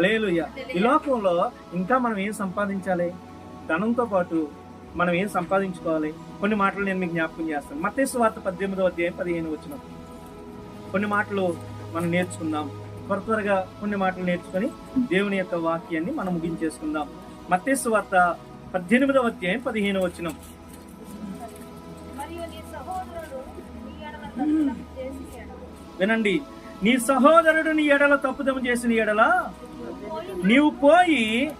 లేలుయ్య ఈ లోకంలో ఇంకా మనం ఏం సంపాదించాలి? ధనంతో పాటు మనం ఏం సంపాదించుకోవాలి? కొన్ని మాటలు నేను మీకు జ్ఞాపకం చేస్తాను. మత్తేసు వార్త పద్దెనిమిదో అధ్యాయం పదిహేను వచ్చిన కొన్ని మాటలు మనం నేర్చుకుందాం. త్వర త్వరగా కొన్ని మాటలు నేర్చుకొని దేవుని యొక్క వాక్యాన్ని మనం ముగించేసుకుందాం. మత్తేసు వార్త పద్దెనిమిదవ అధ్యాయం పదిహేను వచ్చినాం వినండి. నీ సహోదరుడు నీ ఎడల తప్పుదము చేసిన ఎడల నీవు పోయి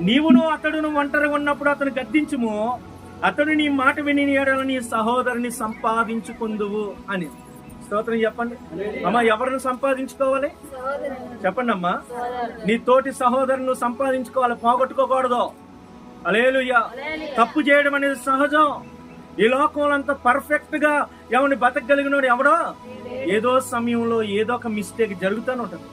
నీవును అతడును ఒంటరిగా ఉన్నప్పుడు అతను గద్దించుము. అతడు నీ మాట విని నీ నీ సహోదరుని సంపాదించుకుందువు అని. స్తోత్రం చెప్పండి. అమ్మా ఎవరిని సంపాదించుకోవాలి? చెప్పండి అమ్మా నీ తోటి సహోదరుని సంపాదించుకోవాలి. పోగొట్టుకోకూడదు. అలేలుయ్యా తప్పు చేయడం అనేది సహజం. ఈ లోకంలో అంత పర్ఫెక్ట్గా ఎవరిని బతకగలిగినోడు ఎవడో? ఏదో సమయంలో ఏదో ఒక మిస్టేక్ జరుగుతూనే ఉంటుంది.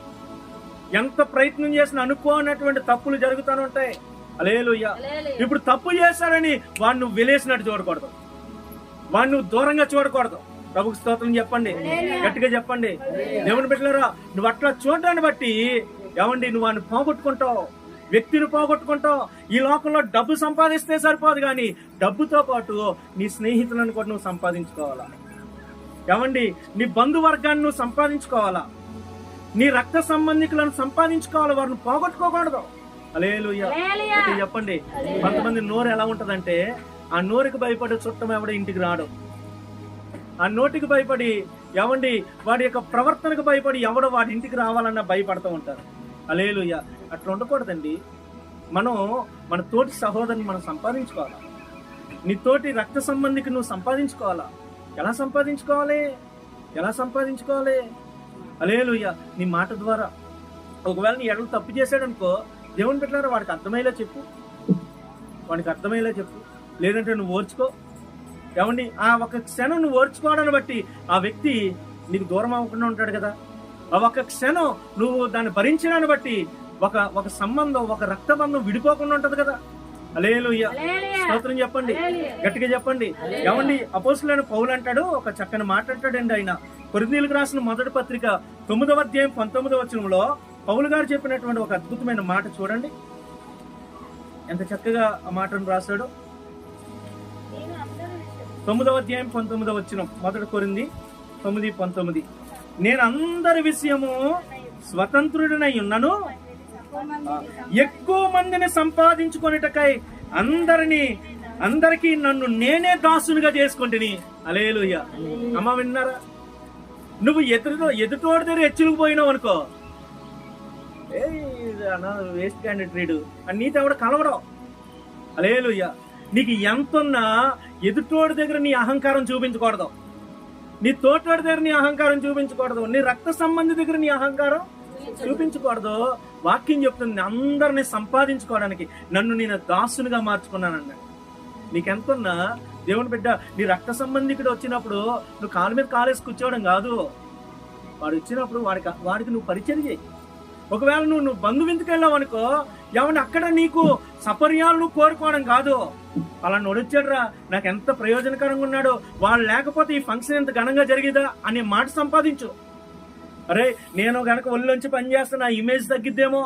ఎంత ప్రయత్నం చేసినా అనుకోనటువంటి తప్పులు జరుగుతూనే ఉంటాయి. అలేలుయ్యా ఇప్పుడు తప్పు చేశాడని వాడిని నువ్వు వెలేసినట్టు చూడకూడదు. వాడిని నువ్వు దూరంగా చూడకూడదు. ప్రభుకి స్తోత్రం చెప్పండి. గట్టిగా చెప్పండి. దేవుని బిడ్డలారా నువ్వు అట్లా చూడడాన్ని బట్టి ఏమండి నువ్వు వాడిని పోగొట్టుకుంటావు. వ్యక్తిని పోగొట్టుకుంటావు. ఈ లోకంలో డబ్బు సంపాదిస్తే సరిపోదు కానీ డబ్బుతో పాటు నీ స్నేహితులను కూడా నువ్వు సంపాదించుకోవాలా? ఏమండి నీ బంధువర్గాన్ని నువ్వు సంపాదించుకోవాలా? నీ రక్త సంబంధికులను సంపాదించుకోవాలి వారిని పోగొట్టుకోకూడదు. గట్టిగా చెప్పండి కొంతమంది నోరు ఎలా ఉంటదంటే ఆ నోరుకి భయపడే చుట్టం ఎవడ ఇంటికి రాడు. ఆ నోటికి భయపడి ఎవండి వాడి యొక్క ప్రవర్తనకు భయపడి ఎవడో వాడి ఇంటికి రావాలన్నా భయపడుతూ ఉంటారు. అలేలుయ్య. అట్లా ఉండకూడదండి. మనం మన తోటి సహోదరుని మనం సంపాదించుకోవాలా? నీ తోటి రక్త సంబంధికి నువ్వు సంపాదించుకోవాలా? ఎలా సంపాదించుకోవాలి? ఎలా సంపాదించుకోవాలి? అలేలుయ్య నీ మాట ద్వారా. ఒకవేళ నీ ఎడలు తప్పు చేశాడనుకో దేవుని పెట్టారా వాడికి అర్థమయ్యేలా చెప్పు. వాడికి అర్థమయ్యేలా చెప్పు. లేదంటే నువ్వు ఓర్చుకో. ఏమండి ఆ ఒక క్షణం నువ్వు ఓర్చుకోవడాన్ని బట్టి ఆ వ్యక్తి నీకు దూరం అవ్వకుండా ఉంటాడు కదా. ఆ ఒక క్షణం నువ్వు దాన్ని భరించడాన్ని బట్టి ఒక ఒక సంబంధం ఒక రక్తబంధం విడిపోకుండా ఉంటుంది కదా. అలేలుయ్య స్తోత్రం చెప్పండి. గట్టిగా చెప్పండి. ఏమండి అపోసులైన పౌలు అంటాడు ఒక చక్కని మాట అంటాడండి ఆయన. కొరిందీలకు రాసిన మొదటి పత్రిక తొమ్మిదవ అధ్యాయం పంతొమ్మిదవ వచనంలో పౌలు గారు చెప్పినటువంటి ఒక అద్భుతమైన మాట చూడండి. ఎంత చక్కగా ఆ మాటను రాశాడు. తొమ్మిదవ అధ్యాయం పంతొమ్మిదవ వచ్చిన మొదటి కొరింది తొమ్మిది పంతొమ్మిది. నేను అందరి విషయము స్వతంత్రుడినై ఉన్నను ఎక్కువ మందిని సంపాదించుకునేటకై అందరిని అందరికీ నన్ను నేనే దాసునిగా చేసుకుంటుని. అలేలుయ్య అమ్మ విన్నారా? నువ్వు ఎదురుతో ఎదుటోడి దగ్గర హెచ్చులకు పోయినావు అనుకో. వేస్ట్ క్యాండిడేట్ అని నీతో ఎవడ కలవడం. అలేలుయ్య నీకు ఎంతున్నా ఎదుటోడి దగ్గర నీ అహంకారం చూపించకూడదు. నీ తోటోడి దగ్గర నీ అహంకారం చూపించకూడదు. నీ రక్త సంబంధి దగ్గర నీ అహంకారం చూపించకూడదు. వాక్యం చెప్తుంది అందరిని సంపాదించుకోవడానికి. నన్ను నేను దాసునిగా మార్చుకున్నానన్నాడు నీకెంతున్నా? దేవుని బిడ్డ నీ రక్త సంబంధికుడు వచ్చినప్పుడు నువ్వు కాలు మీద కాలేసి కూర్చోవడం కాదు. వాడు వచ్చినప్పుడు వాడికి వాడికి నువ్వు పరిచయం చేయి. ఒకవేళ నువ్వు నువ్వు బంధువిందుకు వెళ్ళావు అనుకో ఏమన్నా అక్కడ నీకు సపర్యాలు నువ్వు కోరుకోవడం కాదు. అలా నొడొచ్చాడురా నాకు ఎంత ప్రయోజనకరంగా ఉన్నాడో. వాళ్ళు లేకపోతే ఈ ఫంక్షన్ ఎంత ఘనంగా జరిగేదా? అనే మాట సంపాదించు. అరే నేను గనక ఒళ్ళొంచి పని చేస్తే నా ఇమేజ్ తగ్గిద్దేమో?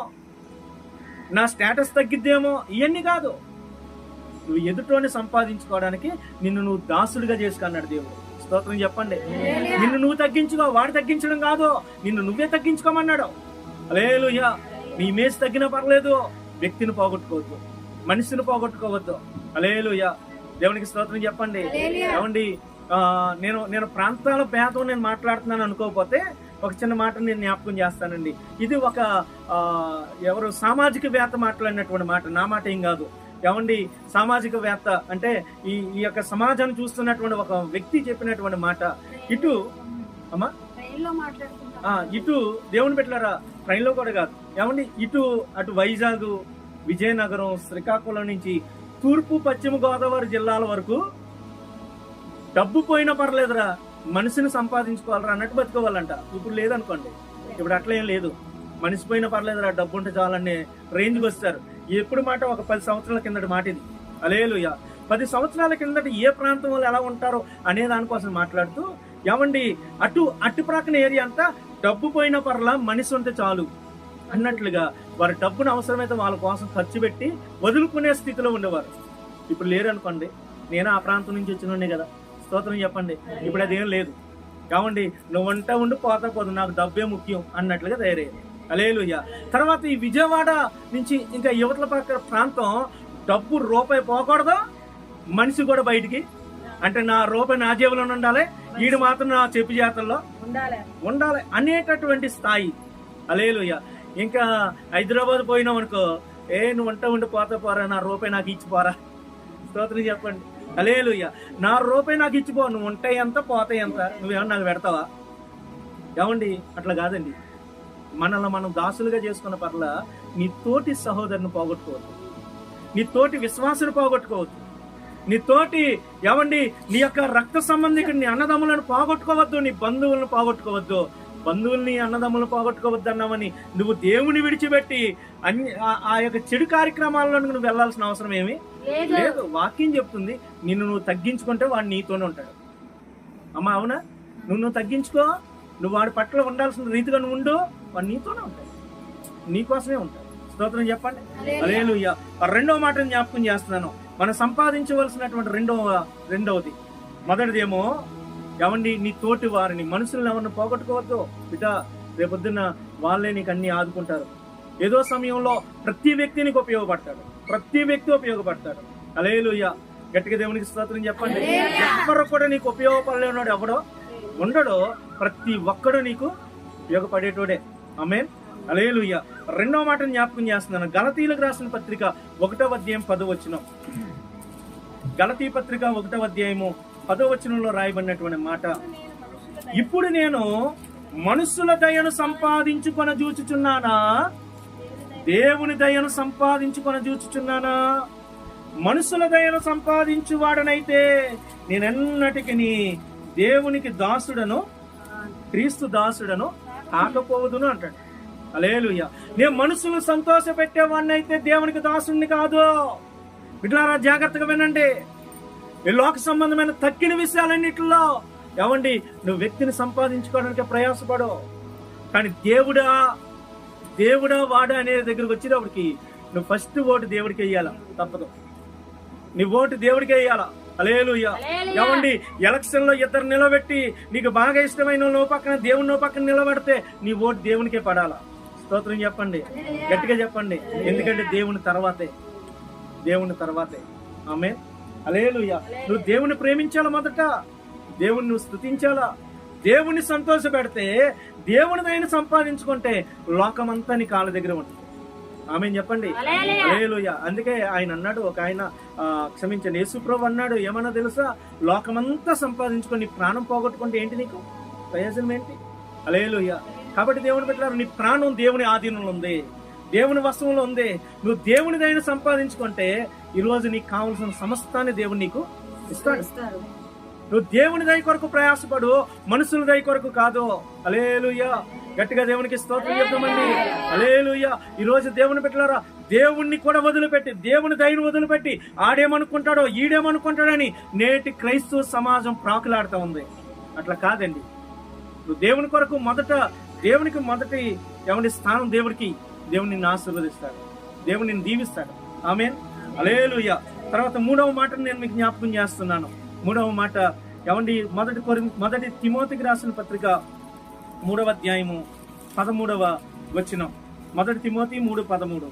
నా స్టేటస్ తగ్గిద్దేమో? ఇవన్నీ కాదు. నువ్వు ఎదుటోని సంపాదించుకోవడానికి నిన్ను నువ్వు దాసుడిగా చేసుకున్నాడు దేవుడు. స్తోత్రం చెప్పండి. నిన్ను నువ్వు తగ్గించుకో వాడు తగ్గించడం కాదు. నిన్ను నువ్వే తగ్గించుకోమన్నాడు. అలేలుయ్యా నీ ఇమేజ్ తగ్గినా పర్లేదు వ్యక్తిని పోగొట్టుకోవద్దు మనిషిని పోగొట్టుకోవద్దు. అలేలుయ్యా దేవునికి స్తోత్రం చెప్పండి. ఏమండి? నేను నేను ప్రాంతాల భేదం నేను మాట్లాడుతున్నాను అనుకోకపోతే ఒక చిన్న మాట నేను జ్ఞాపకం చేస్తానండి. ఇది ఒక ఎవరు సామాజిక వేత్త మాట్లాడినటువంటి మాట. నా మాట ఏం కాదు. ఏమండి? సామాజిక వేత్త అంటే ఈ ఈ యొక్క సమాజాన్ని చూస్తున్నటువంటి ఒక వ్యక్తి చెప్పినటువంటి మాట. ఇటు అమ్మా? ఇటు దేవుని పెట్టారా ట్రైన్లో కూడా కాదు. ఏమండి? ఇటు అటు వైజాగ్ విజయనగరం శ్రీకాకుళం నుంచి తూర్పు పశ్చిమ గోదావరి జిల్లాల వరకు డబ్బు పోయినా పర్లేదురా. మనిషిని సంపాదించుకోవాలరా అన్నట్టు బతుకోవాలంట. ఇప్పుడు లేదనుకోండి. ఇప్పుడు అట్లా ఏం లేదు. మనిషి పోయినా పర్లేదురా డబ్బు ఉంటే చాలనే రేంజ్కి వస్తారు. ఎప్పుడు మాట ఒక పది సంవత్సరాల కిందటి మాట ఇది అలేలుయ పది సంవత్సరాల కిందట ఏ ప్రాంతం వాళ్ళు ఎలా ఉంటారో అనే దానికోసం మాట్లాడుతూ ఏమండి అటు అటు ప్రాకన ఏరియా అంతా డబ్బు పోయిన పర్లా మనిషి ఉంటే చాలు. అన్నట్లుగా వారి డబ్బును అవసరమైతే వాళ్ళ కోసం ఖర్చు పెట్టి వదులుకునే స్థితిలో ఉండేవారు. ఇప్పుడు లేరు అనుకోండి నేను ఆ ప్రాంతం నుంచి వచ్చిన కదా. స్తోత్రం చెప్పండి. ఇప్పుడు అదేం లేదు. కావండి నువ్వు వంట ఉండి పోతా పోదు నాకు డబ్బే ముఖ్యం అన్నట్లుగా తయారయ్యింది అలేలుయ్య తర్వాత ఈ విజయవాడ నుంచి ఇంకా యువతల పక్క ప్రాంతం డబ్బు రూపాయి పోకూడదు. మనిషి కూడా బయటికి. అంటే నా రూపాయి నా జేబులో ఉండాలి. ఈడు మాత్రం నా చెప్పు జాతల్లో ఉండాలి. ఉండాలి అనేటటువంటి స్థాయి. అలేలుయ్య ఇంకా హైదరాబాద్ పోయినాం అనుకో ఏ నువ్వు వంట ఉండి పోతా పోరా నా రూపాయి నాకు ఇచ్చిపోరా స్తోత్రం చెప్పండి. అలేలుయ్య నా రూపాయి నాకు ఇచ్చిపో నువ్వు ఉంటాయి ఎంత పోతాయి ఎంత. నువ్వేమన్నా నాకు పెడతావా? ఏమండి? అట్లా కాదండి. మనల్ని మనం దాసులుగా చేసుకున్న పట్ల నీ తోటి సహోదరుని పోగొట్టుకోవద్దు. నీ తోటి విశ్వాసుని పోగొట్టుకోవద్దు. నీ తోటి ఏమండి? నీ యొక్క రక్త సంబంధికుడిని అన్నదమ్ములను పోగొట్టుకోవద్దు నీ బంధువులను పోగొట్టుకోవద్దు. బంధువుల్ని అన్నదమ్ములు పోగొట్టుకోవద్దు అన్నామని నువ్వు దేవుని విడిచిపెట్టి అన్ని ఆ- యొక్క చెడు కార్యక్రమాల్లో నువ్వు వెళ్ళాల్సిన అవసరం ఏమి? లేదు. లేదు వాక్యం చెప్తుంది నిన్ను నువ్వు తగ్గించుకుంటే వాడు నీతోనే ఉంటాడు. అమ్మా అవునా? నువ్వు నువ్వు తగ్గించుకో నువ్వు వాడి పట్ల ఉండాల్సిన రీతిగా నువ్వు ఉండు వాడు నీతోనే ఉంటాడు. నీకోసమే ఉంటాడు. స్తోత్రం చెప్పండి. అలేలుయ్య రెండవ మాట జ్ఞాపకం చేస్తున్నాను. మనం సంపాదించవలసినటువంటి రెండవ రెండవది. మొదటిదేమో ఎవండి నీ తోటి వారిని మనుషులను ఎవరిని పోగొట్టుకోవద్దు. బిడ్డ రేపొద్దున వాళ్ళే నీకు అన్ని ఆదుకుంటారు. ఏదో సమయంలో ప్రతి వ్యక్తి నీకు ఉపయోగపడతాడు. ప్రతి వ్యక్తి ఉపయోగపడతాడు. అలేలుయ్య గట్టిగా దేవునికి స్తోత్రం చెప్పండి. ఎవ్వరు కూడా నీకు ఉపయోగపడలేనాడు ఎవడో ఉండడో ప్రతి ఒక్కడు నీకు ఉపయోగపడేటోడే. ఆమె అలేలుయ్య రెండవ మాట జ్ఞాపకం చేస్తున్నాను. గలతీలకు రాసిన పత్రిక ఒకటవ అధ్యాయం పదవచనం గలతీ పత్రిక ఒకటవ అధ్యాయము పదవచనంలో రాయబడినటువంటి మాట. ఇప్పుడు నేను మనుషుల దయను సంపాదించుకొన చూచుచున్నానా దేవుని దయను సంపాదించుకొని చూచుచున్నానా? మనుషుల దయను సంపాదించువాడనైతే నేనెన్నటికి దేవునికి దాసుడను క్రీస్తు దాసుడను కాకపోవదును అంటాడు. అలేలుయ్య నేను మనుషులు సంతోష పెట్టేవాడిని అయితే దేవునికి దాసుడిని కాదు. బిడ్డలారా జాగ్రత్తగా వినండి. ఈ లోక సంబంధమైన తక్కిన విషయాలన్నిటిలో ఏమండి నువ్వు వ్యక్తిని సంపాదించుకోవడానికి ప్రయాసపడు కానీ దేవుడా దేవుడా వాడా అనే దగ్గరకు వచ్చేటప్పటికి నువ్వు ఫస్ట్ ఓటు దేవుడికి వేయాల తప్పదు. నీ ఓటు దేవుడికి వేయాల అలేలుయ్య ఏమండి ఎలక్షన్లో ఇద్దరు నిలబెట్టి నీకు బాగా ఇష్టమైన నువ్వు పక్కన దేవుని నువ్వు పక్కన నిలబడితే నీ ఓటు దేవునికే పడాలా? స్తోత్రం చెప్పండి. గట్టిగా చెప్పండి. ఎందుకంటే దేవుని తర్వాతే. దేవుని తర్వాతే. ఆమె అలేలుయ్య నువ్వు దేవుని ప్రేమించాలా మొదట? దేవుని నువ్వు స్థుతించాలా దేవుని సంతోష పెడితే దేవుని దయని సంపాదించుకుంటే లోకమంతా నీ కాళ్ళ దగ్గర ఉంటుంది. ఆమె చెప్పండి. అందుకే ఆయన అన్నాడు ఒక ఆయన క్షమించండి. యేసుప్రభు అన్నాడు ఏమన్నా తెలుసా? లోకమంతా సంపాదించుకొని నీ ప్రాణం పోగొట్టుకుంటే ఏంటి నీకు? ప్రయోజనం ఏంటి? అలేలుయ్య కాబట్టి దేవుని పెట్టారు నీ ప్రాణం దేవుని ఆధీనంలో ఉంది. దేవుని వస్తువులో ఉంది. నువ్వు దేవుని దయని సంపాదించుకుంటే ఈ రోజు నీకు కావలసిన సమస్తాన్ని దేవుడు నీకు ఇస్తాడు. నువ్వు దేవుని దయ కొరకు ప్రయాసపడు మనుషుల దయ కొరకు కాదు. అలేలుయ్య గట్టిగా దేవునికి స్తోత్రం చెప్తామండి అలేలుయ్య ఈ రోజు దేవుని పెట్టలారా దేవుణ్ణి కూడా వదిలిపెట్టి దేవుని దయను వదిలిపెట్టి ఆడేమనుకుంటాడో ఈడేమనుకుంటాడని నేటి క్రైస్తవ సమాజం ప్రాకులాడుతూ ఉంది. అట్లా కాదండి. నువ్వు దేవుని కొరకు మొదట దేవునికి మొదటి ఎవరి స్థానం దేవుడికి దేవుని ఆశీర్వదిస్తాడు. దేవుని దీవిస్తాడు. ఆమె అలేలుయ్య తర్వాత మూడవ మాటను నేను మీకు జ్ఞాపకం చేస్తున్నాను. మూడవ మాట ఏమండి? మొదటి కొరి మొదటి తిమోతికి రాసిన పత్రిక మూడవ అధ్యాయము పదమూడవ వచనం. మొదటి తిమోతి మూడు పదమూడు.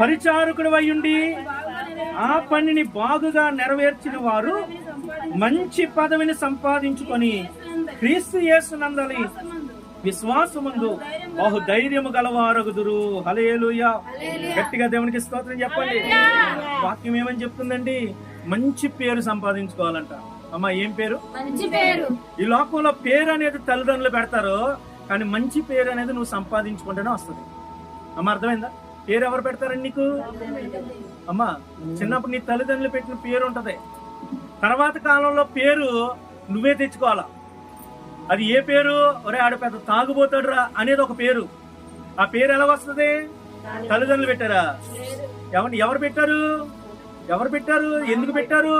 పరిచారకుడు అయ్యుండి ఆ పనిని బాగుగా నెరవేర్చిన వారు మంచి పదవిని సంపాదించుకొని క్రీస్తు యేసునందలి విశ్వాసమందు బహు ధైర్యము గలవారగుదురు హలేలుయ గట్టిగా దేవునికి స్తోత్రం చెప్పండి. వాక్యం ఏమని చెప్తుందండి? మంచి పేరు సంపాదించుకోవాలంట. అమ్మా ఏం పేరు? ఈ లోకంలో పేరు అనేది తల్లిదండ్రులు పెడతారు కానీ మంచి పేరు అనేది నువ్వు సంపాదించుకుంటేనే వస్తుంది. అమ్మ అర్థమైందా? పేరు ఎవరు పెడతారండి నీకు? అమ్మా చిన్నప్పుడు నీ తల్లిదండ్రులు పెట్టిన పేరు ఉంటది. తర్వాత కాలంలో పేరు నువ్వే తెచ్చుకోవాలా? అది ఏ పేరు? ఒరే ఆడ పెద్ద తాగుబోతాడురా అనేది ఒక పేరు. ఆ పేరు ఎలా వస్తుంది? తల్లిదండ్రులు పెట్టారా? ఎవరు ఎవరు పెట్టారు? ఎవరు పెట్టారు? ఎందుకు పెట్టారు?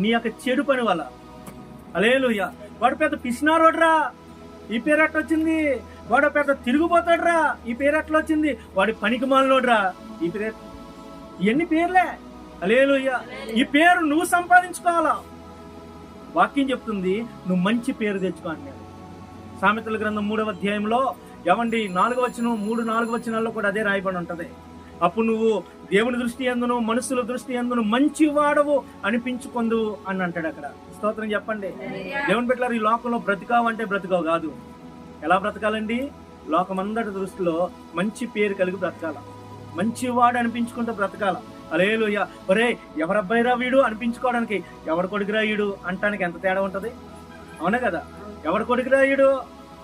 నీ యొక్క చెడు పని వల్ల. అలేలుయ్య వాడు పెద్ద పిసినారోడ్రా. ఈ పేరు ఎట్లా వచ్చింది? వాడు పెద్ద తిరుగుపోతాడురా ఈ పేరు ఎట్లా వచ్చింది? వాడి పనికి మాలినోడ్రా. ఈ పేరు ఇవన్నీ పేర్లే? అలేలుయ్య ఈ పేరు నువ్వు సంపాదించుకోవాలా? వాక్యం చెప్తుంది నువ్వు మంచి పేరు తెచ్చుకో అన్నాడు సామెతల గ్రంథం మూడవ అధ్యాయంలో ఏమండి నాలుగు వచనం మూడు నాలుగు వచనాల్లో కూడా అదే రాయబడి ఉంటుంది. అప్పుడు నువ్వు దేవుని దృష్టి ఎందును మనుషుల దృష్టి ఎందును మంచి వాడవు అనిపించుకొందు అని అంటాడు అక్కడ. స్తోత్రం చెప్పండి. దేవుని పెట్టారు ఈ లోకంలో బ్రతికావంటే బ్రతికావు కాదు. ఎలా బ్రతకాలండి? లోకమందరి దృష్టిలో మంచి పేరు కలిగి బ్రతకాల. మంచి వాడు అనిపించుకుంటూ బ్రతకాల. అలేలుయ్య. ఒరే ఎవరబ్బాయిరా వీడు? అనిపించుకోవడానికి. ఎవరి కొడుకురా వీడు? అంటానికి ఎంత తేడా ఉంటది? అవునా కదా? ఎవరి కొడుకురా వీడు?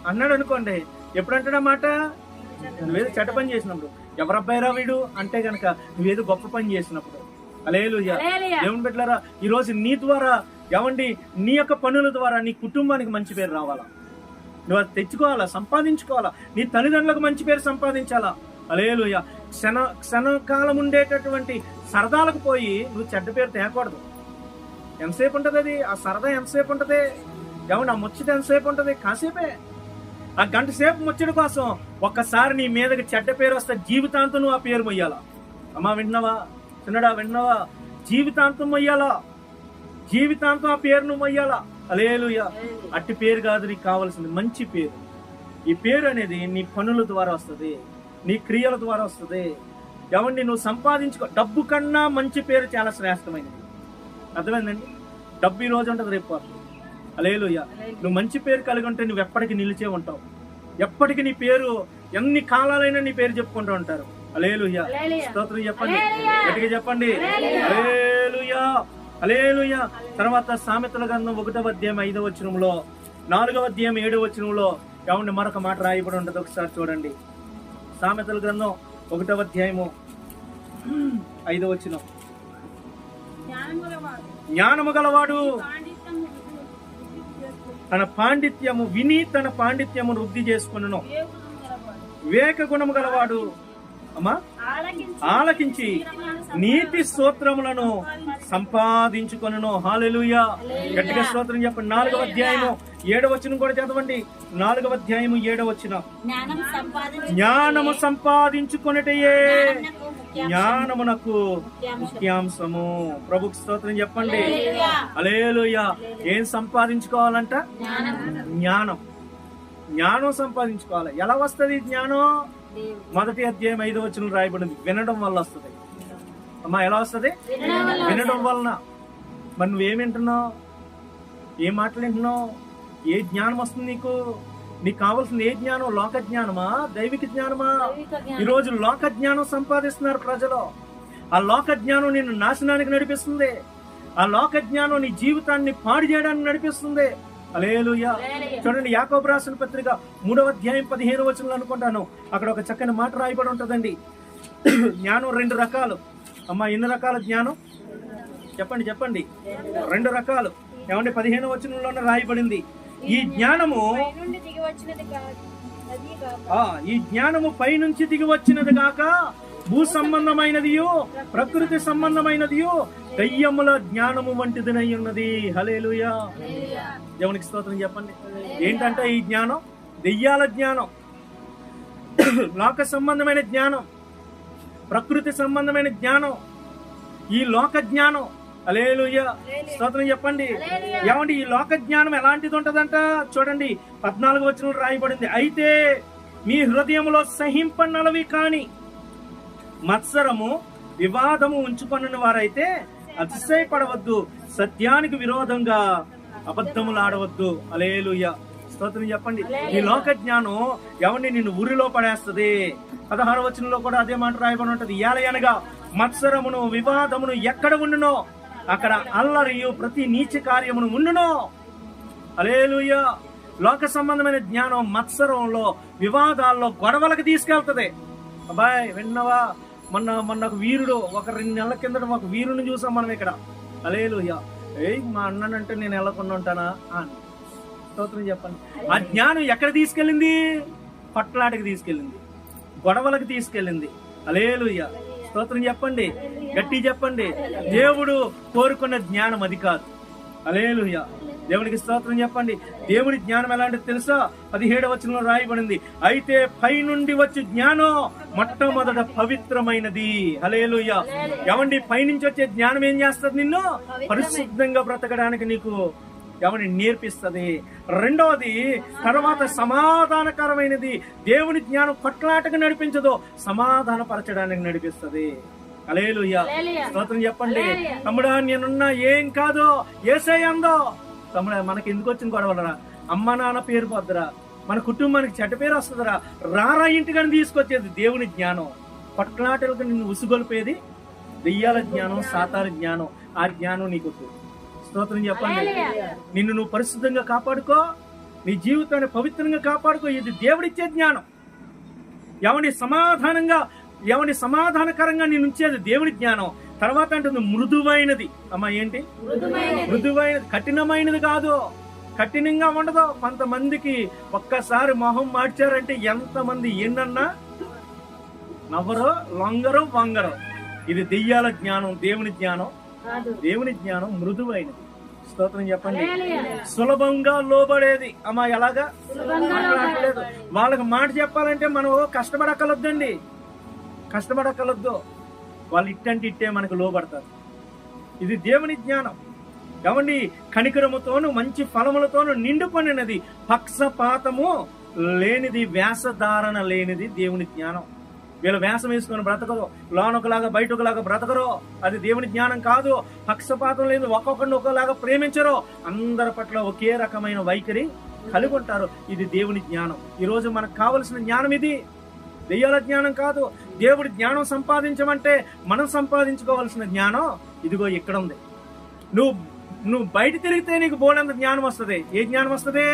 అన్నాడు అనుకోండి. ఎప్పుడు అంటాడా మాట? నువ్వేదో చెడ్డ పని చేసినప్పుడు. ఎవరబ్బాయిరా వీడు? అంటే గనక నువ్వేదో గొప్ప పని చేసినప్పుడు. హల్లెలూయా. దేవుని పెట్టారా ఈ రోజు నీ ద్వారా ఎవండి నీ యొక్క పనుల ద్వారా నీ కుటుంబానికి మంచి పేరు రావాలా? నువ్వు అది తెచ్చుకోవాలా? సంపాదించుకోవాలా? నీ తల్లిదండ్రులకు మంచి పేరు సంపాదించాలా? అలేలుయ క్షణ క్షణకాలం ఉండేటటువంటి సరదాలకు పోయి నువ్వు చెడ్డ పేరు తేకూడదు. ఎంతసేపు ఉంటుంది అది ఆ సరదా ఎంతసేపు ఉంటుంది? ఏమన్నా ఆ ముచ్చట ఎంతసేపు ఉంటది? కాసేపే. ఆ గంట సేపు ముచ్చట కోసం ఒక్కసారి నీ మీదకి చెడ్డ పేరు వస్తే జీవితాంతం నువ్వు ఆ పేరు మొయ్యాలా. అమ్మా విన్నావా? చిన్నడా విన్నావా? జీవితాంతం మొయ్యాలా. జీవితాంతం ఆ పేరు నువ్వు మొయ్యాలా. అలేలుయ అట్టి పేరు కాదు నీకు కావాల్సింది. మంచి పేరు. ఈ పేరు అనేది నీ పనుల ద్వారా వస్తుంది. నీ క్రియల ద్వారా వస్తుంది. ఎవండి నువ్వు సంపాదించుకో. డబ్బు కన్నా మంచి పేరు చాలా శ్రేష్టమైనది. అర్థమైందండి? డబ్బు ఈ రోజు ఉంటుంది రేపు. అలేలుయ్య. నువ్వు మంచి పేరు కలిగి ఉంటే నువ్వు ఎప్పటికీ నిలిచే ఉంటావు. ఎప్పటికీ నీ పేరు ఎన్ని కాలాలైనా నీ పేరు చెప్పుకుంటూ ఉంటారు. అలేలుయ్య. స్తోత్రం చెప్పండి. గట్టిగా చెప్పండి. అలేలుయ్యా. అలేలుయ్యా. తర్వాత సామెతల గ్రంథం ఒకటవ అధ్యాయం ఐదవ వచనంలో నాలుగవ అధ్యాయం ఏడవ వచనంలో ఏమండి మరొక మాట రాయబడి ఉండదు ఒకసారి చూడండి. సామెతల గ్రంథం ఒకటవ అధ్యాయము ఐదవ వచ్చిన జ్ఞానము గలవాడు తన పాండిత్యము విని తన పాండిత్యము వృద్ధి చేసుకును వివేక గుణము గలవాడు అమ్మా? ఆలకించి నీతి స్తోత్రములను సంపాదించుకొనును. హాలెలుయ గట్టిగా స్తోత్రం చెప్పండి. నాలుగవ అధ్యాయము ఏడవ వచనం కూడా చదవండి. నాలుగవ అధ్యాయము ఏడవ వచనం. సంపాదించి జ్ఞానము సంపాదించుకొనిటయే. జ్ఞానమునకు ముఖ్య జ్ఞానమునకు ముఖ్యాంశం. ముఖ్యాంశము. ప్రభుకు స్తోత్రం చెప్పండి. హల్లెలూయా. అలేలుయా ఏం సంపాదించుకోవాలంట? జ్ఞానం. జ్ఞానం సంపాదించుకోవాలి. ఎలా వస్తది జ్ఞానం. మొదటి అధ్యాయం ఐదో వచ్చిన రాయబడింది. వినడం వల్ల వస్తుంది. అమ్మా ఎలా వస్తది? వినడం వలన. మరి నువ్వేం వింటున్నావు? ఏం మాటలు వింటున్నావు? ఏ జ్ఞానం వస్తుంది నీకు? నీకు కావాల్సింది ఏ జ్ఞానం? లోక జ్ఞానమా? దైవిక జ్ఞానమా? దైవిక జ్ఞానం. ఈ రోజు లోక జ్ఞానం సంపాదిస్తున్నారు ప్రజలు. ఆ లోక జ్ఞానం నిన్ను నాశనానికి నడిపిస్తుంది. ఆ లోక జ్ఞానం నీ జీవితాన్ని పాడు చేయడానికి నడిపిస్తుంది. అలేలుయా చూడండి యాకోబు రాసిన పత్రిక మూడవ అధ్యాయం పదిహేను వచనంలో అనుకుంటాను. అక్కడ ఒక చక్కని మాట రాయబడి ఉంటుందండి. జ్ఞానం రెండు రకాలు. అమ్మా ఎన్ని రకాల జ్ఞానం? చెప్పండి చెప్పండి. రెండు రకాలు. ఏమండి పదిహేను వచనంలోనే రాయబడింది. ఈ జ్ఞానము ఈ జ్ఞానము పైనుంచి దిగి వచ్చినది గాక భూ సంబంధమైనదియో ప్రకృతి సంబంధమైనదియో దయ్యముల జ్ఞానము వంటిదినై ఉన్నది. హలేలుయా దేవునికి స్తోత్రం చెప్పండి. ఏంటంటే ఈ జ్ఞానం? దెయ్యాల జ్ఞానం. లోక సంబంధమైన జ్ఞానం. ప్రకృతి సంబంధమైన జ్ఞానం. ఈ లోక జ్ఞానం. అలేలుయ్య స్తోత్రం చెప్పండి. ఏమండి ఈ లోక జ్ఞానం ఎలాంటిది ఉంటదంట? చూడండి పద్నాలుగు వచ్చిన రాయబడింది. అయితే మీ హృదయములో సహింపనలవి కాని మత్సరము వివాదము ఉంచుకొనని వారైతే అతిశయపడవద్దు సత్యానికి విరోధంగా అబద్ధములు ఆడవద్దు. అలేలుయ్య స్తోత్రం చెప్పండి. ఈ లోక జ్ఞానం ఎవరిని నిన్ను ఊరిలో పడేస్తుంది? పదహారు వచనంలో కూడా అదే మాట రాయబడి ఉంటది. ఏలయనగా మత్సరమును వివాదమును ఎక్కడ ఉండునో అక్కడ అల్లరియు ప్రతి నీచ కార్యమును ఉండునో. అలేలుయ్య లోక సంబంధమైన జ్ఞానం మత్సరంలో వివాదాల్లో గొడవలకు తీసుకెళ్తుంది. అబ్బాయి విన్నవా? మొన్న మొన్న ఒక వీరుడు ఒక రెండు నెలల కిందట ఒక వీరుని చూసాం మనం ఇక్కడ. అలేలుయ్య ఏయ్ మా అన్ననంటే నేను వెళ్ళకుండా ఉంటానా? అని. స్తోత్రం చెప్పండి. ఆ జ్ఞానం ఎక్కడ తీసుకెళ్ళింది? పట్లాటికి తీసుకెళ్ళింది. గొడవలకు తీసుకెళ్ళింది. అలేలుయ్య స్తోత్రం చెప్పండి. గట్టి చెప్పండి. దేవుడు కోరుకున్న జ్ఞానం అది కాదు. అలేలుయ్య దేవునికి స్తోత్రం చెప్పండి. దేవుని జ్ఞానం ఎలాంటిది తెలుసా? పదిహేడవ వచనంలో రాయబడింది. అయితే పై నుండి వచ్చే జ్ఞానం మొట్టమొదట పవిత్రమైనది. హలేలుయ ఎవండి పైనుంచి వచ్చే జ్ఞానం ఏం చేస్తుంది నిన్ను? పరిశుద్ధంగా బ్రతకడానికి నీకు ఎవరిని నేర్పిస్తుంది. రెండవది తర్వాత సమాధానకరమైనది. దేవుని జ్ఞానం కొట్లాటకు నడిపించదు. సమాధానపరచడానికి నడిపిస్తుంది. అలేలుయ్య. స్తోత్రం చెప్పండి. తమ్ముడా నేనున్నా ఏం కాదు ఏసై అందో. తమ్ముడా మనకి ఎందుకు వచ్చిన గొడవలరా? అమ్మ నాన్న పేరు పోద్దురా? మన కుటుంబానికి చెడ్డ పేరు వస్తుందిరా? రారా ఇంటికని తీసుకొచ్చేది దేవుని జ్ఞానం. కొట్లాటలకు నిన్ను ఉసుగొలిపేది దెయ్యాల జ్ఞానం సాతార జ్ఞానం. ఆ జ్ఞానం నీకు. స్తోత్రం చెప్పండి. నిన్ను నువ్వు పరిశుద్ధంగా కాపాడుకో. నీ జీవితాన్ని పవిత్రంగా కాపాడుకో. ఇది దేవుడిచ్చే జ్ఞానం. ఎవని సమాధానంగా ఎవని సమాధానకరంగా నేను ఉంచేది దేవుడి జ్ఞానం. తర్వాత అంటుంది మృదువైనది. అమ్మా ఏంటి? మృదువైనది. కఠినమైనది కాదు. కఠినంగా ఉండదు. కొంతమందికి ఒక్కసారి మొహం మార్చారంటే ఎంతమంది ఎన్నన్నా నవ్వరో లొంగరో వంగరో. ఇది దెయ్యాల జ్ఞానం దేవుని జ్ఞానం. దేవుని జ్ఞానం మృదువైనది. స్తోత్రం చెప్పండి. సులభంగా లోబడేది. అమ్మా ఎలాగా? వాళ్ళకి మాట చెప్పాలంటే మనం కష్టపడక్కలొద్దండి కష్టపడక్కలొద్దు వాళ్ళు ఇట్టంటే ఇట్టే మనకు లోబడతారు. ఇది దేవుని జ్ఞానం. ఏమండి? కనికరముతోను మంచి ఫలములతోను నిండుకొనినది పక్షపాతము లేనిది వేషధారణ లేనిది దేవుని జ్ఞానం. వీళ్ళు వేషం వేసుకొని బ్రతకరు. లోనొకలాగా బయట ఒకలాగా బ్రతకరు. అది దేవుని జ్ఞానం కాదు. పక్షపాతం లేదు ఒక్కొక్కరిని ఒకలాగా ప్రేమించరు. అందరి పట్ల ఒకే రకమైన వైఖరి కలిగి ఉంటారు. ఇది దేవుని జ్ఞానం. ఈరోజు మనకు కావలసిన జ్ఞానం ఇది. దెయ్యాల జ్ఞానం కాదు. దేవుడి జ్ఞానం సంపాదించమంటే మనం సంపాదించుకోవాల్సిన జ్ఞానం ఇదిగో ఇక్కడ ఉంది. నువ్వు నువ్వు బయట తిరిగితే నీకు బోలంత జ్ఞానం వస్తుంది. ఏ జ్ఞానం వస్తుంది?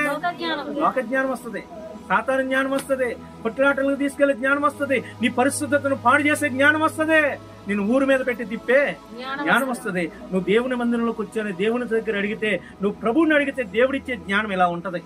లోక జ్ఞానం వస్తుంది. సాతాన జ్ఞానం వస్తుంది. కొట్లాటలకు తీసుకెళ్ళే జ్ఞానం వస్తుంది. నీ పరిశుద్ధతను పాడు చేసే జ్ఞానం వస్తుంది. నేను ఊరు మీద పెట్టి తిప్పే జ్ఞానం వస్తుంది. నువ్వు దేవుని మందిరంలో కూర్చొని దేవుని దగ్గర అడిగితే నువ్వు ప్రభువుని అడిగితే దేవుడిచ్చే జ్ఞానం ఇలా ఉంటది?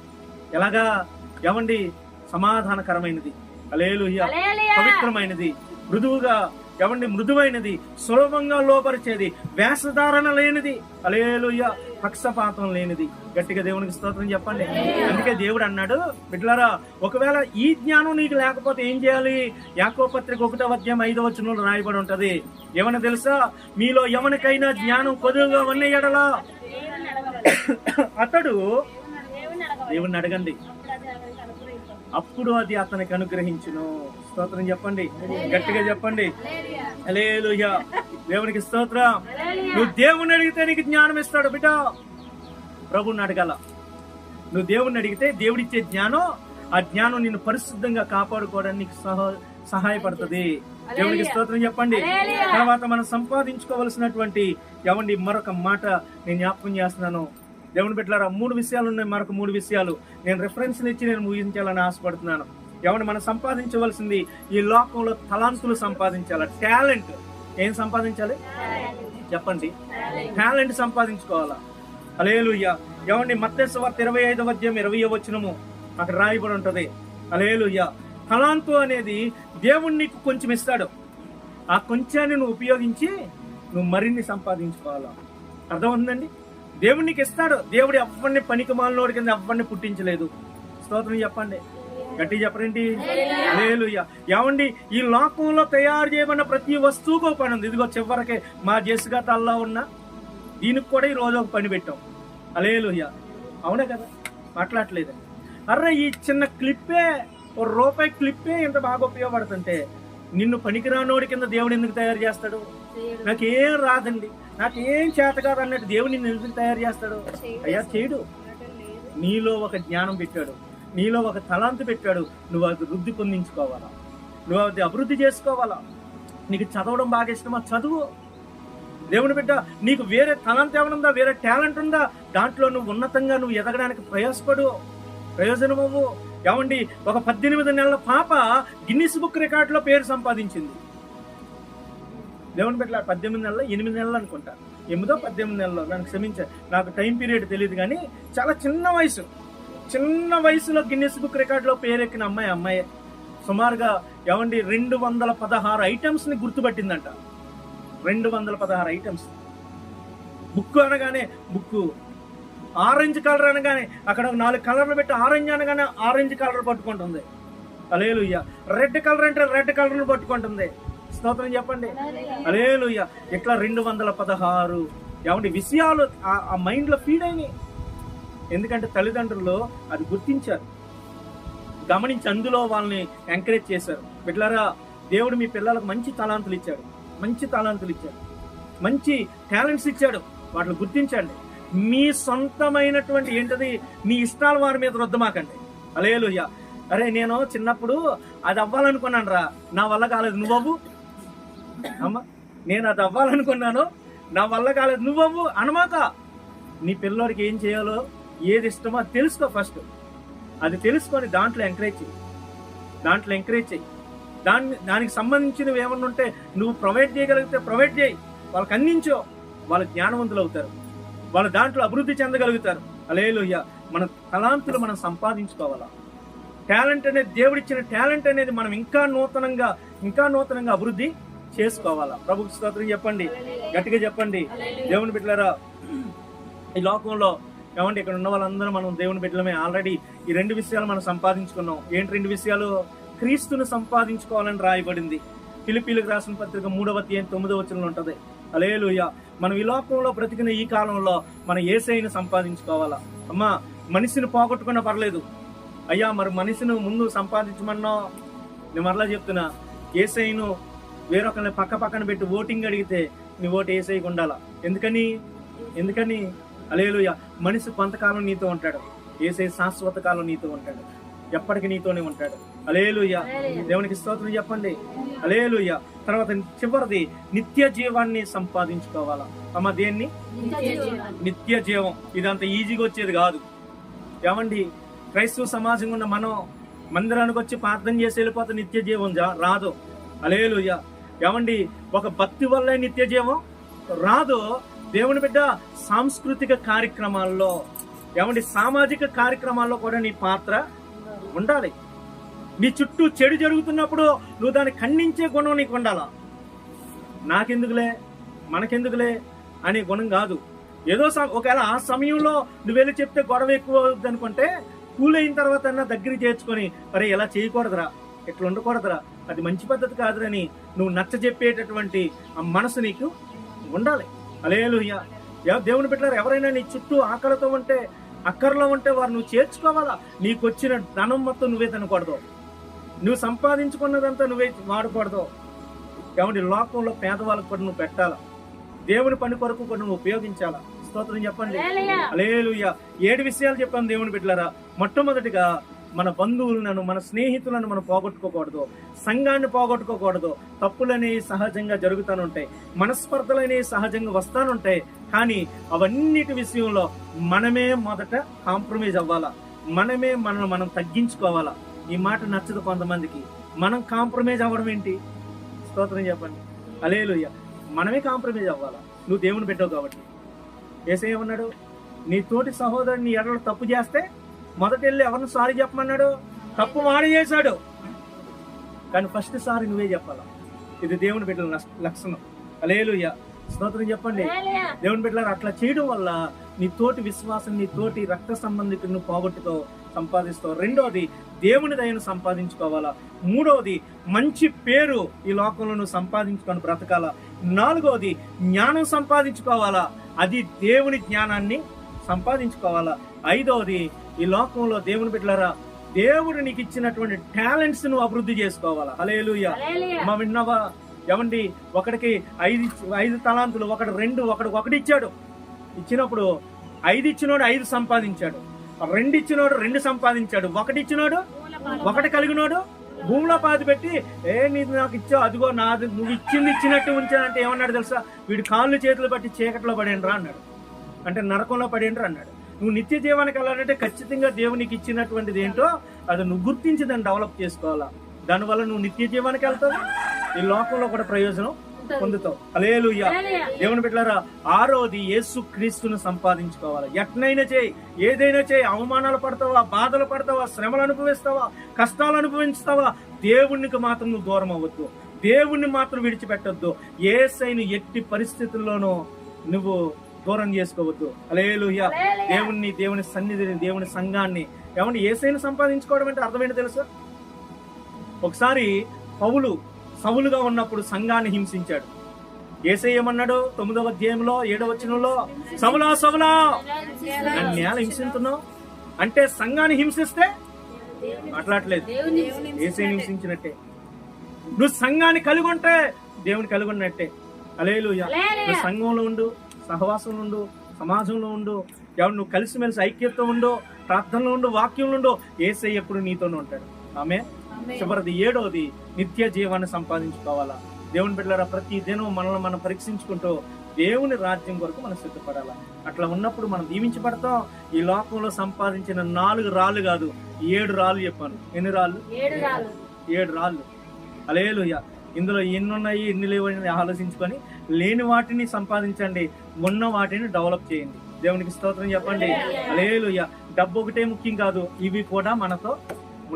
ఎలాగా? ఎవండి సమాధానకరమైనది. Alleluia hallelujah. పవిత్రమైనది. మృదువుగా ఎవండి మృదువైనది సులభంగా లోపరిచేది వేషధారణ లేనిది. అలేలుయ్య పక్షపాతం లేనిది. గట్టిగా దేవునికి స్తోత్రం చెప్పండి. అందుకే దేవుడు అన్నాడు బిడ్డలారా ఒకవేళ ఈ జ్ఞానం నీకు లేకపోతే ఏం చేయాలి? యాకో పత్రిక ఒకటో అధ్యాయం ఐదో వచనంలో రాయబడి ఉంటది. ఏమన్నా తెలుసా? మీలో ఎవరికైనా జ్ఞానం కొద్దుగా ఉన్న ఎడలా? అతడు దేవుణ్ణి అడగండి. అప్పుడు అది అతనికి అనుగ్రహించును. స్తోత్రం చెప్పండి. గట్టిగా చెప్పండి. హల్లెలూయా. దేవునికి స్తోత్రం. నువ్వు దేవుణ్ణి అడిగితే నీకు జ్ఞానం ఇస్తాడు బిడ్డ. ప్రభుని అడగల. నువ్వు దేవుణ్ణి అడిగితే దేవుడిచ్చే జ్ఞానం ఆ జ్ఞానం నిన్ను పరిశుద్ధంగా కాపాడుకోవడానికి సహ సహాయపడుతుంది. దేవునికి స్తోత్రం చెప్పండి. తర్వాత మనం సంపాదించుకోవలసినటువంటి ఎవండి మరొక మాట నేను జ్ఞాపకం చేస్తున్నాను. దేవుని బిడ్డలారా మూడు విషయాలు ఉన్నాయి. మరొక మూడు విషయాలు. నేను రెఫరెన్స్ ఇచ్చి నేను ముగించాలని ఆశపడుతున్నాను. ఎవరిని మనం సంపాదించవలసింది? ఈ లోకంలో తలాంతులు సంపాదించాలి? టాలెంట్. ఏం సంపాదించాలి? చెప్పండి. టాలెంట్. సంపాదించుకోవాలా? అలేలుయ్య ఏమండి మత్తేశ్వార్త ఇరవై ఐదవ అధ్యాయం ఇరవై వచ్చినము అక్కడ రాయబడి ఉంటది. అలేలుయ్య తలాంతు అనేది దేవుడు నీకు కొంచెం ఇస్తాడు. ఆ కొంచాన్ని నువ్వు ఉపయోగించి నువ్వు మరిన్ని సంపాదించుకోవాలా? అర్థమవుతుందండి? దేవుడు నీకు ఇస్తాడు. దేవుడు ఎవరిని పనికి మాలినోడి కింద ఎవరిని పుట్టించలేదు. స్తోత్రం చెప్పండి. గట్టి చెప్పరేంటి లేలుయ్య ఏమండి ఈ లోకంలో తయారు చేయబడిన ప్రతి వస్తువుకు ఒక పని ఉంది. ఇదిగో చివరికి మా జెస్గా తల్లా ఉన్న దీనికి కూడా ఈ రోజు ఒక పని పెట్టాం. అలేలుయ్య అవునా కదా? మాట్లాడలేదు అర్రే ఈ చిన్న క్లిప్పే ఓ రూపాయి క్లిప్పే ఇంత బాగా ఉపయోగపడుతుంటే నిన్ను పనికిరానోడి కింద దేవుడు ఎందుకు తయారు చేస్తాడు? నాకేం రాదండి. నాకేం చేత కాదు అన్నట్టు దేవుడు నిన్ను ఎందుకు తయారు చేస్తాడు? అయ్యా చేయడు. నీలో ఒక జ్ఞానం పెట్టాడు. నీలో ఒక తలాంత పెట్టాడు. నువ్వు అది వృద్ధి పొందించుకోవాలా? నువ్వు అది అభివృద్ధి చేసుకోవాలా? నీకు చదవడం బాగా ఇష్టమా? చదువు. దేవుని బిడ్డ నీకు వేరే తలంత ఏమనుందా? వేరే టాలెంట్ ఉందా? దాంట్లో నువ్వు ఉన్నతంగా నువ్వు ఎదగడానికి ప్రయాసపడు. ప్రయోజనం అవ్వు ఏమండి ఒక పద్దెనిమిది నెలల పాప గిన్నిస్ బుక్ రికార్డులో పేరు సంపాదించింది. దేవుని బిడ్డ పద్దెనిమిది నెలలు ఎనిమిది నెలలు అనుకుంటా. ఎనిమిదో పద్దెనిమిది నెలలు నన్ను క్షమించా. నాకు టైం పీరియడ్ తెలియదు కానీ చాలా చిన్న వయసు. చిన్న వయసులో గిన్నెస్ బుక్ రికార్డులో పేరెక్కిన అమ్మాయి అమ్మాయి. సుమారుగా ఏమండి రెండు వందల పదహారు ఐటమ్స్ని గుర్తుపట్టిందంట. రెండు వందల పదహారు ఐటమ్స్. బుక్ అనగానే బుక్. ఆరెంజ్ కలర్ అనగానే అక్కడ నాలుగు కలర్లు పెట్టి ఆరెంజ్ అనగానే ఆరెంజ్ కలర్ పట్టుకుంటుంది. అలేలుయ్య రెడ్ కలర్ అంటే రెడ్ కలర్ను పట్టుకుంటుంది. స్తోత్రం చెప్పండి. అలేలుయ్య ఇట్లా రెండు వందల పదహారు. ఏమంటే విషయాలు ఆ- ఆ మైండ్లో ఫీడ్ అయినాయి. ఎందుకంటే తల్లిదండ్రులు అది గుర్తించారు. గమనించి అందులో వాళ్ళని ఎంకరేజ్ చేశారు. బిడ్డలారా దేవుడు మీ పిల్లలకు మంచి తలాంతులు ఇచ్చాడు. మంచి తలాంతులు ఇచ్చాడు. మంచి టాలెంట్స్ ఇచ్చాడు. వాటిని గుర్తించండి. మీ సొంతమైనటువంటి ఏంటది? మీ ఇష్టాలు వారి మీద రుద్దమాకండి. అలేలుయ్య అరే నేను చిన్నప్పుడు అది అవ్వాలనుకున్నాను రా. నా వల్ల కాలేదు. నువ్వవు అమ్మా నేను అది అవ్వాలనుకున్నాను. నా వల్ల కాలేదు. నువ్వవు అనమాక. నీ పిల్లోడికి ఏం చేయాలో ఏది ఇష్టమో అది తెలుసుకో ఫస్ట్ అది తెలుసుకొని దాంట్లో ఎంకరేజ్ చెయ్యి. దాంట్లో ఎంకరేజ్ చెయ్యి. దాన్ని దానికి సంబంధించినవి ఏమన్నా ఉంటే నువ్వు ప్రొవైడ్ చేయగలిగితే ప్రొవైడ్ చేయి. వాళ్ళకి అందించో. వాళ్ళు జ్ఞానవంతులు అవుతారు. వాళ్ళు దాంట్లో అభివృద్ధి చెందగలుగుతారు. అలేలుయ్య మన తలాంతులు మనం సంపాదించుకోవాలా? టాలెంట్ అనేది దేవుడిచ్చిన టాలెంట్ అనేది మనం ఇంకా నూతనంగా ఇంకా నూతనంగా అభివృద్ధి చేసుకోవాలా? ప్రభుత్వ స్తోత్రం చెప్పండి. గట్టిగా చెప్పండి. దేవుని బిడ్డలారా ఈ లోకంలో కాబట్టి ఇక్కడ ఉన్న వాళ్ళందరూ మనం దేవుని బిడ్డలమే. ఆల్రెడీ ఈ రెండు విషయాలు మనం సంపాదించుకున్నాం. ఏంటి రెండు విషయాలు? క్రీస్తును సంపాదించుకోవాలని రాయబడింది. పిలిపిలకు రాసిన పత్రిక మూడవ అధ్యాయం తొమ్మిదవ వచనంలో అలే అలేలుయ మనం ఈ లోకంలో బ్రతికిన ఈ కాలంలో మన ఏసైని సంపాదించుకోవాలా? అమ్మా మనిషిని పోగొట్టుకున్నా పర్లేదు. అయ్యా మరి మనిషిని ముందు సంపాదించమన్నా నేను మరలా చెప్తున్నా ఏసైను వేరొకరిని పక్క పక్కన పెట్టి ఓటింగ్ అడిగితే నీ ఓటు ఏసైకి ఉండాలా? ఎందుకని? ఎందుకని? అలేలుయ మనిషి కొంతకాలం నీతో ఉంటాడు. ఏసై శాశ్వత కాలం నీతో ఉంటాడు. ఎప్పటికి నీతోనే ఉంటాడు. అలేలుయ దేవునికి స్తోత్రం చెప్పండి. అలేలుయ తర్వాత చివరిది నిత్య జీవాన్ని సంపాదించుకోవాలా? అమ్మ దేన్ని? నిత్య జీవం. ఇదంత ఈజీగా వచ్చేది కాదు. ఏమండి? క్రైస్తవ సమాజంగా ఉన్న మనం మందిరానికి వచ్చి ప్రార్థన చేసి వెళ్ళిపోతే నిత్య జీవం జా- రాదు. అలేలుయ ఏమండి? ఒక భక్తి వల్లే నిత్య జీవం రాదు. దేవుని బిడ్డ సాంస్కృతిక కార్యక్రమాల్లో ఏమండి సామాజిక కార్యక్రమాల్లో కూడా నీ పాత్ర ఉండాలి. నీ చుట్టూ చెడు జరుగుతున్నప్పుడు నువ్వు దాన్ని ఖండించే గుణం నీకు ఉండాలా? నాకెందుకులే? మనకెందుకులే? అనే గుణం కాదు. ఏదో ఒకవేళ ఆ సమయంలో నువ్వు వెళ్ళి చెప్తే గొడవ ఎక్కువ అనుకుంటే కూల్ అయిన తర్వాత అన్నా దగ్గర చేర్చుకొని అరే ఇలా చేయకూడదురా. ఇట్లా ఉండకూడదురా. అది మంచి పద్ధతి కాదురని నువ్వు నచ్చ చెప్పేటటువంటి ఆ మనసు నీకు ఉండాలి. అలేలుయ్య ఎవ- దేవుని బిడ్డలారు ఎవరైనా నీ చుట్టూ ఆకలితో ఉంటే అక్కర్లో ఉంటే వారు నువ్వు చేర్చుకోవాలా? నీకు వచ్చిన ధనం మొత్తం నువ్వే తినకూడదు. నువ్వు సంపాదించుకున్నదంతా నువ్వే వాడకూడదు. ఏమంటే లోకంలో పేదవాళ్ళకు కూడా నువ్వు పెట్టాలా? దేవుని పని కొరకు కూడా నువ్వు ఉపయోగించాలా? స్తోత్రం చెప్పండి. అలేలుయ్య ఏడు విషయాలు చెప్పాను దేవుని బిడ్డలారా. మొట్టమొదటిగా మన బంధువులను మన స్నేహితులను మనం పోగొట్టుకోకూడదు. సంఘాన్ని పోగొట్టుకోకూడదు. తప్పులనేవి సహజంగా జరుగుతానుంటాయి. మనస్పర్ధలనేవి సహజంగా వస్తానుంటాయి. కానీ అవన్నిటి విషయంలో మనమే మొదట కాంప్రమైజ్ అవ్వాలా? మనమే మనల్ని మనం తగ్గించుకోవాలా? ఈ మాట నచ్చదు కొంతమందికి. మనం కాంప్రమైజ్ అవ్వడం ఏంటి? స్తోత్రం చెప్పండి. అలేలుయ్య మనమే కాంప్రమైజ్ అవ్వాలా? నువ్వు దేవుని పెట్టావు కాబట్టి. ఏసే ఉన్నాడు నీ తోటి సహోదరుని నీ తప్పు చేస్తే మొదట వెళ్ళి ఎవరిని సారీ చెప్పమన్నాడు? తప్పు వాడు చేశాడు. కానీ ఫస్ట్ సారీ నువ్వే చెప్పాలా? ఇది దేవుని బిడ్డల లక్షణం. అలేలుయ్య స్తోత్రం చెప్పండి. దేవుని బిడ్డలారా అట్లా చేయడం వల్ల నీ తోటి విశ్వాసం నీ తోటి రక్త సంబంధికులను పోగొట్టుతో సంపాదిస్తావు. రెండోది దేవుని దయను సంపాదించుకోవాలా? మూడవది మంచి పేరు ఈ లోకంలో నువ్వు సంపాదించుకొని బ్రతకాలా? నాలుగవది జ్ఞానం సంపాదించుకోవాలా? అది దేవుని జ్ఞానాన్ని సంపాదించుకోవాలా? ఐదవది ఈ లోకంలో దేవుని బిడ్డలారా దేవుడు నీకు ఇచ్చినటువంటి టాలెంట్స్ నువ్వు అభివృద్ధి చేసుకోవాలా? హల్లెలూయా. అమ్మ విన్నావా ఏమండి ఒకడికి ఐదు ఐదు తలాంతులు ఒకటి రెండు ఒకటి ఒకటి ఇచ్చాడు. ఇచ్చినప్పుడు ఐదు ఇచ్చినోడు ఐదు సంపాదించాడు. రెండు ఇచ్చినోడు రెండు సంపాదించాడు. ఒకటి ఇచ్చినోడు ఒకటి కలిగినోడు భూమిలో పాతి పెట్టి ఏ నీది నాకు ఇచ్చావు అదిగో నాది నువ్వు ఇచ్చింది ఇచ్చినట్టు ఉంచానంటే ఏమన్నాడు తెలుసా? వీడి కాళ్ళు చేతులు పట్టి చీకట్లో పడేండ్రా అన్నాడు. అంటే నరకంలో పడేండ్రా అన్నాడు. నువ్వు నిత్య జీవానికి వెళ్ళాలంటే ఖచ్చితంగా దేవునికి ఇచ్చినటువంటిది ఏంటో అది నువ్వు గుర్తించి దాన్ని డెవలప్ చేసుకోవాలా. దానివల్ల నువ్వు నిత్య జీవానికి వెళ్తావు. ఈ లోకంలో కూడా ప్రయోజనం పొందుతావు. అలేలుయ్య. దేవుని బిడ్డలారా ఆరోది యేసు క్రీస్తును సంపాదించుకోవాలి. ఎట్నైనా చేయి ఏదైనా చేయి అవమానాలు పడతావా బాధలు పడతావా శ్రమలు అనుభవిస్తావా కష్టాలు అనుభవిస్తావా దేవునికి మాత్రం నువ్వు దూరం అవ్వద్దు. దేవుణ్ణి మాత్రం విడిచిపెట్టొద్దు. ఏసైను ఎట్టి పరిస్థితుల్లోనూ నువ్వు దూరం చేసుకోవద్దు. అలేలుయ్య దేవుణ్ణి దేవుని సన్నిధిని దేవుని సంఘాన్ని. ఏమంటే ఏసైని సంపాదించుకోవడం అంటే అర్థం ఏంటో తెలుసా? ఒకసారి పౌలు సవులుగా ఉన్నప్పుడు సంఘాన్ని హింసించాడు. ఏసై ఏమన్నాడు? తొమ్మిదవ అధ్యాయంలో ఏడవ వచనంలో సవులా సవులా నన్ను నేల హింసిస్తున్నావు అంటే సంఘాన్ని హింసిస్తే మాట్లాడలేదు. ఏసైని హింసించినట్టే. నువ్వు సంఘాన్ని కలిగి ఉంటే దేవుని కలిగి ఉన్నట్టే. అలేలు సంఘంలో ఉండు. సహవాసంలో ఉండు సమాజంలో ఉండు ఎవరు నువ్వు కలిసిమెలిసి ఐక్యతతో ఉండు ప్రార్థనలో ఉండు వాక్యంలో ఉండు ఏసై ఎప్పుడు నీతోనే ఉంటాడు. ఆమె చివరిది ఏడవది నిత్య జీవాన్ని సంపాదించుకోవాలా? దేవుని బిడ్డలారా ప్రతి దినం మనల్ని మనం పరీక్షించుకుంటూ దేవుని రాజ్యం కొరకు మనం సిద్ధపడాలా? అట్లా ఉన్నప్పుడు మనం దీవించబడతాం. ఈ లోకంలో సంపాదించిన నాలుగు రాళ్ళు కాదు ఏడు రాళ్ళు చెప్పాను. ఎన్ని రాళ్ళు? ఏడు రాళ్ళు. అలేలుయ్య ఇందులో ఎన్ని ఉన్నాయి ఎన్ని లేవు అని ఆలోచించుకొని లేని వాటిని సంపాదించండి ఉన్న వాటిని డెవలప్ చేయండి. దేవునికి స్తోత్రం చెప్పండి. అలేలుయ్య డబ్బు ఒకటే ముఖ్యం కాదు ఇవి కూడా మనతో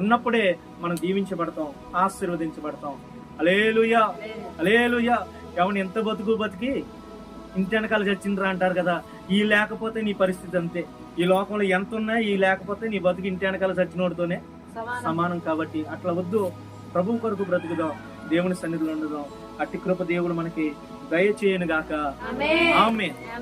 ఉన్నప్పుడే మనం దీవించబడతాం ఆశీర్వదించబడతాం. అలేలుయ్య అలేలుయ్య ఎవరిని ఎంత బతుకు బతికి ఇంటి వెనకాల చచ్చిండ్రా అంటారు కదా ఈ లేకపోతే నీ పరిస్థితి అంతే. ఈ లోకంలో ఎంత ఉన్నా ఈ లేకపోతే నీ బతుకు ఇంటి వెనకాల చచ్చినోడితోనే సమానం. కాబట్టి అట్లా వద్దు. ప్రభు కొరకు బ్రతుకుదాం దేవుని సన్నిధిలో ఉండుదాం. అట్టి కృప దేవుడు మనకి దయచేయను గాక. ఆమె